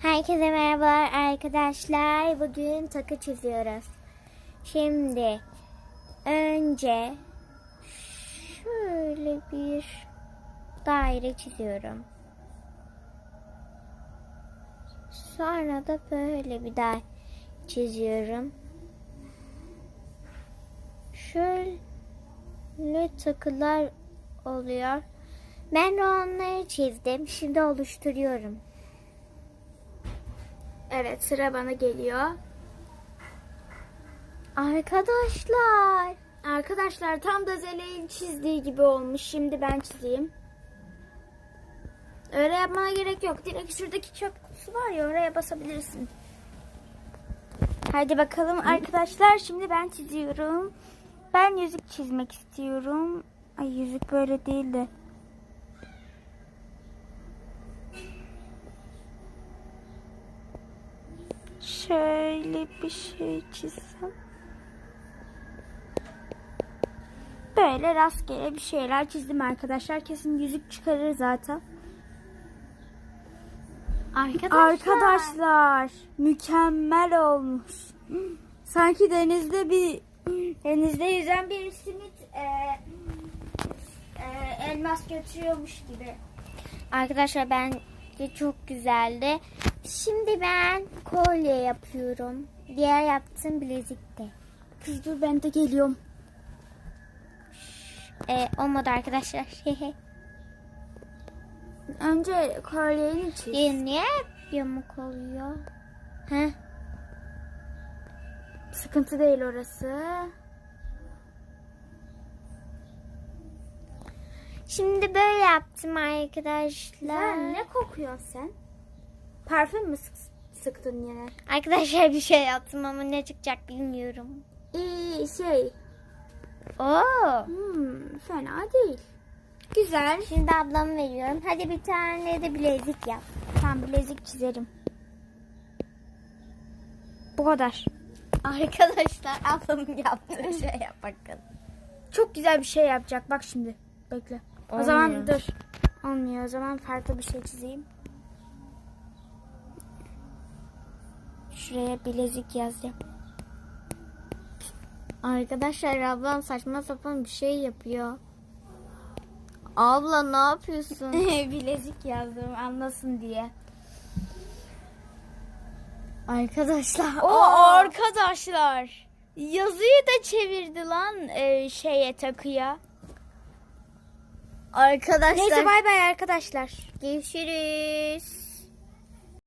Herkese merhabalar arkadaşlar. Bugün takı çiziyoruz. Şimdi önce şöyle bir daire çiziyorum. Sonra da böyle bir daha çiziyorum. Şöyle takılar oluyor. Ben onları çizdim. Şimdi oluşturuyorum. Evet sıra bana geliyor. Arkadaşlar. Arkadaşlar tam da Zeley'in çizdiği gibi olmuş. Şimdi ben çizeyim. Öyle yapmana gerek yok. Direkt şuradaki çöp kutusu var ya oraya basabilirsin. Hadi bakalım arkadaşlar. Şimdi ben çiziyorum. Ben yüzük çizmek istiyorum. Ay yüzük böyle değildi. Şöyle bir şey çizsem. Böyle rastgele bir şeyler çizdim arkadaşlar. Kesin yüzük çıkarır zaten. Arkadaşlar. Arkadaşlar mükemmel olmuş. Sanki denizde bir denizde yüzen bir simit e, e, elmas götürüyormuş gibi. Arkadaşlar bence çok güzeldi. Şimdi ben kolye yapıyorum. Diğer yaptığım bilezikte. Kız dur ben de geliyorum. Ee, olmadı arkadaşlar. Önce kolyeni çiz. Ya niye hep yamuk oluyor? Heh. Sıkıntı değil orası. Şimdi böyle yaptım arkadaşlar. Sen ne kokuyorsun sen? Parfüm mü sık- sıktın yine? Arkadaşlar bir şey yaptım ama ne çıkacak bilmiyorum. İyi şey. Oo. Hmm, fena değil. Güzel. Şimdi ablama veriyorum. Hadi bir tane de bilezik yap. Tam bilezik çizerim. Bu kadar. Arkadaşlar ablamın yaptığı şeye bakın. Çok güzel bir şey yapacak. Bak şimdi. Bekle. O Olmuyor. zaman dur. Olmuyor. O zaman farklı bir şey çizeyim. Şuraya bilezik yazacağım. Arkadaşlar ablam saçma sapan bir şey yapıyor. Abla ne yapıyorsun? bilezik yazdım anlasın diye. Arkadaşlar. O arkadaşlar. Yazıyı da çevirdi lan e, şeye takıya. Arkadaşlar. Neyse bay bay arkadaşlar. Görüşürüz.